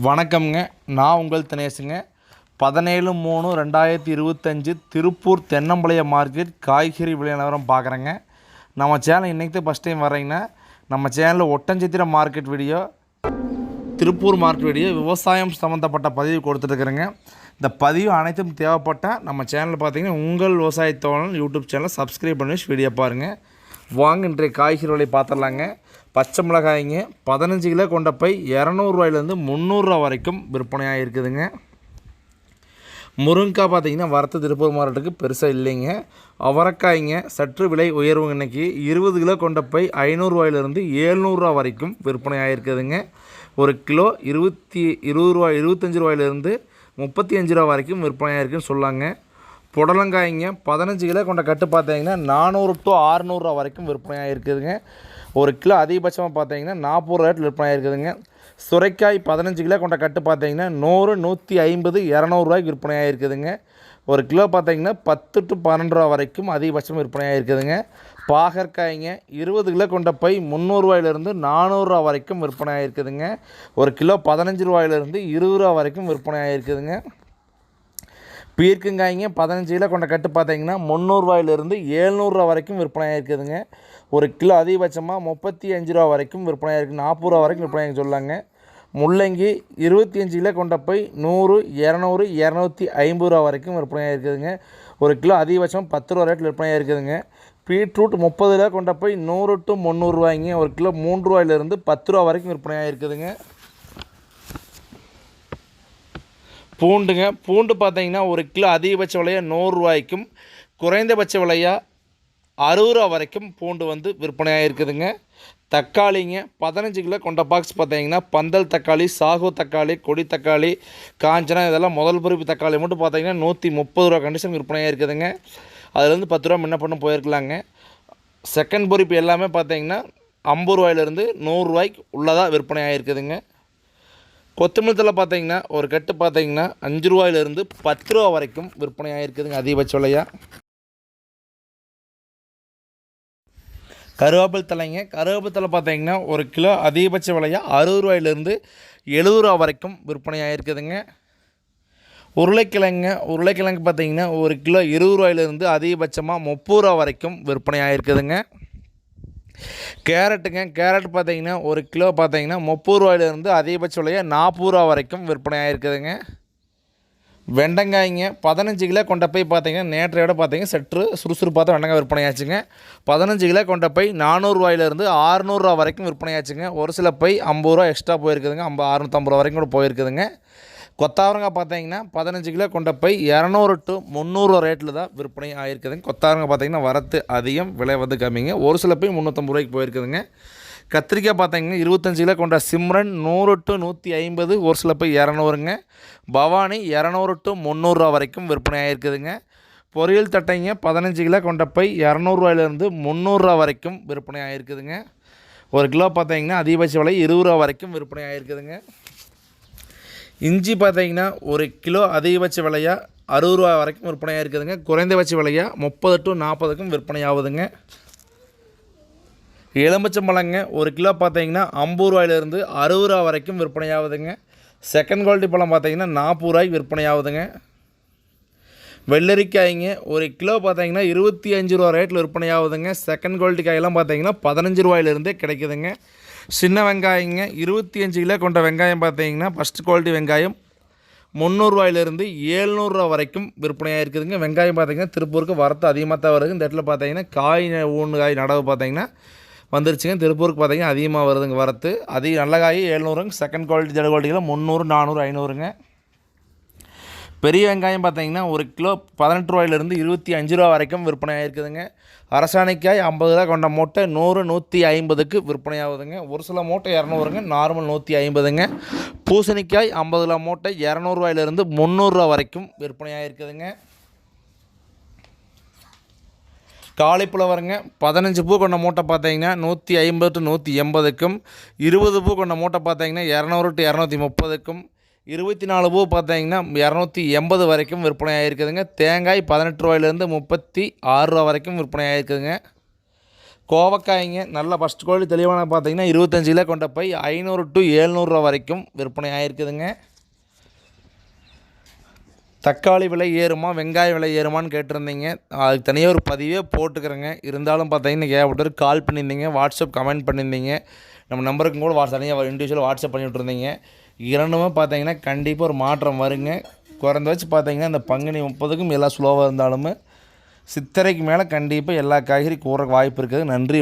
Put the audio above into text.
வணக்கம்ங்க. நான் உங்கள் தினேஷுங்க பதினேழு மூணு ரெண்டாயிரத்தி இருபத்தஞ்சு திருப்பூர் தென்னம்பாளையம் மார்க்கெட் காய்கறி விலை நிலவரம் பார்க்குறேங்க. நம்ம சேனல் இன்றைக்கி தான் ஃபஸ்ட் டைம் வரீங்கன்னா நம்ம சேனலில் Oddanchatram market video Tiruppur market video விவசாயம் சம்மந்தப்பட்ட பதிவு கொடுத்துட்ருக்குறேங்க இந்த பதிவு அனைத்தும் தேவைப்பட்டால் நம்ம சேனலில் பார்த்தீங்கன்னா உங்கள் விவசாயத்தோழன் யூடியூப் சேனலை சப்ஸ்கிரைப் பண்ணி வீடியோ பாருங்கள் வாங்க இன்றைய காய்கறி விலை பார்த்துடலாங்க. பச்சை மிளகாய்ங்க பதினஞ்சு கிலோ கொண்ட பை இரநூறுவாயிலேருந்து முந்நூறுரூவா வரைக்கும் விற்பனையாக இருக்குதுங்க முருங்கைக்காய் பார்த்தீங்கன்னா வரத்து திருப்பூர் மாவட்டத்துக்கு பெருசாக இல்லைங்க. அவரைக்காய்ங்க சற்று விலை உயர்வுங்க இன்னைக்கு இருபது கிலோ கொண்ட பை ஐநூறுரூவாயிலிருந்து ஏழ்நூறுரூவா வரைக்கும் விற்பனை இருக்குதுங்க ஒரு கிலோ இருபத்தி இருபது ரூபா இருபத்தஞ்சி ரூபாயிலிருந்து முப்பத்தி அஞ்சு ரூபா வரைக்கும் விற்பனையாக இருக்குதுன்னு சொல்லாங்க. புடலங்காய்ங்க பதினஞ்சு கிலோ கொண்ட கட்டு பார்த்தீங்கன்னா நானூறு டு ஆறுநூறுரூவா வரைக்கும் விற்பனையாக இருக்குதுங்க. ஒரு கிலோ அதிகபட்சமாக பார்த்தீங்கன்னா நாற்பது ரூபாய்க்கு விற்பனையாக இருக்குதுங்க. சுரைக்காய் பதினஞ்சு கிலோ கொண்ட கட்டு பார்த்தீங்கன்னா நூறு நூற்றி ஐம்பது இரநூறுவாய்க்கு விற்பனையாக இருக்குதுங்க. ஒரு கிலோ பார்த்தீங்கன்னா பத்து டு பன்னெண்டு ரூபா வரைக்கும் அதிகபட்சம் விற்பனையாக இருக்குதுங்க. பாகற்காய்ங்க இருபது கிலோ கொண்ட பை முந்நூறுரூவாயிலிருந்து நானூறுரூவா வரைக்கும் விற்பனையாக இருக்குதுங்க. ஒரு கிலோ பதினஞ்சு ரூபாயிலிருந்து இருபது ரூபா வரைக்கும் விற்பனையாக இருக்குதுங்க. பீர்க்கங்காய்ங்க பதினஞ்சு கிலோ கொண்ட கட்டு பார்த்தீங்கன்னா முந்நூறுரூவாயிலிருந்து ஏழ்நூறுரூவா வரைக்கும் விற்பனையாக இருக்குதுங்க. ஒரு கிலோ அதிகபட்சமாக முப்பத்தி அஞ்சு ரூபா வரைக்கும் விற்பனையாக இருக்குது நாற்பது ரூபா வரைக்கும் விற்பனை சொல்லாங்க. முள்ளங்கி இருபத்தி அஞ்சு கிலோ கொண்ட போய் நூறு இரநூறு இரநூத்தி ஐம்பது ரூபா வரைக்கும் விற்பனையாக இருக்குதுங்க. ஒரு கிலோ அதிகபட்சம் பத்து ரூபா ரேட்டில் விற்பனையாக இருக்குதுங்க. பீட்ரூட் முப்பது கிலோ கொண்ட போய் நூறு டு முந்நூறுரூவாய்ங்க. ஒரு கிலோ மூன்று ரூபாயிலிருந்து பத்து ரூபா வரைக்கும் விற்பனையாக இருக்குதுங்க. பூண்டுங்க. பூண்டு பார்த்தீங்கன்னா ஒரு கிலோ அதிகபட்ச விலையாக நூறுரூவாய்க்கும் குறைந்தபட்ச விலையாக அறுபது ரூபா வரைக்கும் பூண்டு வந்து விற்பனையாக இருக்குதுங்க. தக்காளிங்க பதினஞ்சு கிலோ கொண்ட பாக்ஸ் பார்த்தீங்கன்னா பந்தல் தக்காளி சாகு தக்காளி கொடி தக்காளி காஞ்சனா இதெல்லாம் முதல் பொறுப்பு தக்காளி மட்டும் பார்த்தீங்கன்னா நூற்றி முப்பது ரூபா கண்டிஷன் விற்பனையாக இருக்குதுங்க. அதுலேருந்து பத்து ரூபா முன்ன பண்ண போயிருக்கலாங்க. செகண்ட் பொறுப்பு எல்லாமே பார்த்தீங்கன்னா ஐம்பது ரூபாயிலேருந்து நூறுரூவாய்க்கு உள்ளதாக விற்பனையாக இருக்குதுங்க. கொத்தமல்லி தழை பார்த்தீங்கன்னா ஒரு கட்டு பார்த்தீங்கன்னா அஞ்சு ரூபாயிலிருந்து பத்து ரூபா வரைக்கும் விற்பனை ஆகிருக்குதுங்க அதிகபட்ச விலையாக கருவேப்பில் தலைங்க கருவேப்பில் தலை பார்த்தீங்கன்னா ஒரு கிலோ அதிகபட்ச விலையாக அறுபது ரூபாயிலிருந்து எழுபது ரூபா வரைக்கும் விற்பனை ஆகிருக்குதுங்க உருளைக்கிழங்க உருளைக்கிழங்கு பார்த்தீங்கன்னா ஒரு கிலோ இருபது ரூபாயிலிருந்து அதிகபட்சமாக முப்பது ரூபா வரைக்கும் விற்பனை ஆகிருக்குதுங்க கேரட்டுங்க. கேரட் பார்த்தீங்கன்னா ஒரு கிலோ பார்த்தீங்கன்னா முப்பது ரூபாயிலிருந்து அதிகபட்ச விலையாக நாற்பது ரூபா வரைக்கும் விற்பனை ஆகிருக்குதுங்க வெண்டங்காய்ங்க பதினஞ்சு கிலோ கொண்ட போய் பார்த்தீங்கன்னா நேற்றையோட பார்த்தீங்கன்னா சற்று சுறுசுறுப்பாக தான் வெண்டங்காய் விற்பனையாச்சுங்க. பதினஞ்சு கிலோ கொண்ட போய் நானூறுரூவாயிலேருந்து ஆறுநூறுவா வரைக்கும் விற்பனையாச்சுங்க. ஒரு சில பை ஐம்பது ரூபா எக்ஸ்ட்ரா போயிருக்குதுங்க. ஐம்பது அறுநூற்றம்பது ரூபா வரைக்கும் கூட போயிருக்குதுங்க. கொத்தாவரங்காய் பார்த்தீங்கன்னா பதினஞ்சு கிலோ கொண்ட பை இரநூறு டு முந்நூறுவா ரேட்டில் தான் விற்பனை ஆகிருக்குதுங்க கொத்தாவரங்காய் பார்த்தீங்கன்னா வரத்து அதிகம் விலை வந்து கம்மிங்க. ஒரு சில பை முந்நூற்றம்பது ரூபாய்க்கு போயிருக்குதுங்க. கத்திரிக்காய் பார்த்தீங்கன்னா இருபத்தஞ்சு கிலோ கொண்ட சிம்ரன் நூறு டு நூற்றி ஐம்பது ஒரு சில பை இரநூறுங்க. பவானி இரநூறு டு முந்நூறுரூவா வரைக்கும் விற்பனை ஆகிருக்குதுங்க பொரியல் தட்டைங்க பதினஞ்சு கிலோ கொண்ட பை இரநூறுவாயிலேருந்து முந்நூறுரூவா வரைக்கும் விற்பனை ஆகிருக்குதுங்க ஒரு கிலோ பார்த்தீங்கன்னா அதிகபட்ச விலை இருபது ரூபா வரைக்கும் விற்பனை ஆகிருக்குதுங்க இஞ்சி பார்த்தீங்கன்னா ஒரு கிலோ அதிகபட்ச விலையாக அறுபது ரூபா வரைக்கும் விற்பனையாக இருக்குதுங்க. குறைந்தபட்ச விலையாக முப்பது டு நாற்பதுக்கும் விற்பனை ஆகுதுங்க எலுமிச்சம்பழங்க ஒரு கிலோ பார்த்தீங்கன்னா ஐம்பது ரூபாயிலிருந்து அறுபது ரூபா வரைக்கும் விற்பனை ஆகுதுங்க செகண்ட் குவாலிட்டி பழம் பார்த்தீங்கன்னா நாற்பது ரூபாய்க்கு விற்பனை ஆகுதுங்க வெள்ளரிக்காய்ங்க ஒரு கிலோ பார்த்தீங்கன்னா இருபத்தி அஞ்சு ரூபா ரேட்டில் விற்பனை ஆகுதுங்க செகண்ட் குவாலிட்டி காயெல்லாம் பார்த்தீங்கன்னா பதினஞ்சு ரூபாயிலிருந்தே கிடைக்குதுங்க. சின்ன வெங்காயங்க இருபத்தி அஞ்சு கிலோ கொண்ட வெங்காயம் பார்த்தீங்கன்னா ஃபஸ்ட் குவாலிட்டி வெங்காயம். முந்நூறுரூவாயிலிருந்து ஏழ்நூறுரூவா வரைக்கும் விற்பனையாக இருக்குதுங்க. வெங்காயம் பார்த்தீங்கன்னா திருப்பூருக்கு வரத்து அதிகமாக தான் வருது. இந்த இடத்துல பார்த்தீங்கன்னா காய் ஊன்னு காய் நடவு பார்த்தீங்கன்னா வந்துருச்சுங்க. திருப்பூருக்கு பார்த்தீங்கன்னா அதிகமாக வருதுங்க வரத்து. அதிக நல்ல காய் ஏழ்நூறுங்க. செகண்ட் குவாலிட்டி ஜட குவாலிட்டியில் முந்நூறு நானூறு ஐநூறுங்க. பெரிய வெங்காயம் பார்த்தீங்கன்னா ஒரு கிலோ பதினெட்டு ரூபாயிலிருந்து இருபத்தி அஞ்சு ரூபா வரைக்கும் விற்பனை ஆகிருக்குதுங்க அரசாணிக்காய் ஐம்பது ரூபா கொண்ட மூட்டை நூறு நூற்றி ஐம்பதுக்கு விற்பனை ஆகுதுங்க. ஒரு சில மூட்டை இரநூறுங்க நார்மல் நூற்றி ஐம்பதுங்க. பூசணிக்காய் ஐம்பது ரூபா மூட்டை இரநூறுவாயிலிருந்து முந்நூறுரூவா வரைக்கும் விற்பனை ஆகிருக்குதுங்க காலிஃப்ளவருங்க பதினஞ்சு பூ கொண்ட மூட்டை பார்த்தீங்கன்னா நூற்றி ஐம்பது டு நூற்றி எண்பதுக்கும் இருபது பூ கொண்ட மூட்டை பார்த்தீங்கன்னா இரநூறு டு இரநூத்தி முப்பதுக்கும் இருபத்தி நாலு பூ பார்த்தீங்கன்னா இரநூத்தி எண்பது வரைக்கும் விற்பனை ஆகிருக்குதுங்க தேங்காய் பதினெட்டு ரூபாயிலேருந்து முப்பத்தி ஆறு ரூபா வரைக்கும் விற்பனை ஆகிருக்குதுங்க கோவக்காய்ங்க நல்ல ஃபஸ்ட் குவாலிட்டி தெளிவான பார்த்தீங்கன்னா இருபத்தஞ்சில கொண்ட போய் ஐநூறு டு ஏழ்நூறுரூவா வரைக்கும் விற்பனை ஆகிருக்குதுங்க தக்காளி விலை ஏறுமா வெங்காய விலை ஏறுமான்னு கேட்டிருந்தீங்க. அதுக்கு தனியாக ஒரு பதிவே போட்டுக்கிறேங்க. இருந்தாலும் பார்த்தீங்கன்னா ஏகப்பட்டவர் கால் பண்ணியிருந்தீங்க வாட்ஸ்அப் கமெண்ட் பண்ணியிருந்தீங்க. நம்ம நம்பருக்கு கூட வாட்ஸ் தனியாக இண்டிவிஜுவல் வாட்ஸ்அப் பண்ணிவிட்டுருந்தீங்க இரண்டுமே பார்த்தீங்கன்னா கண்டிப்பாக ஒரு மாற்றம் வருங்க. குறைந்த வச்சு பார்த்தீங்கன்னா இந்த பங்குனி முப்பதுக்கும் எல்லாம் ஸ்லோவாக இருந்தாலுமே சித்திரைக்கு மேலே கண்டிப்பாக எல்லா காய்கறி கூற வாய்ப்பு இருக்குது. நன்றி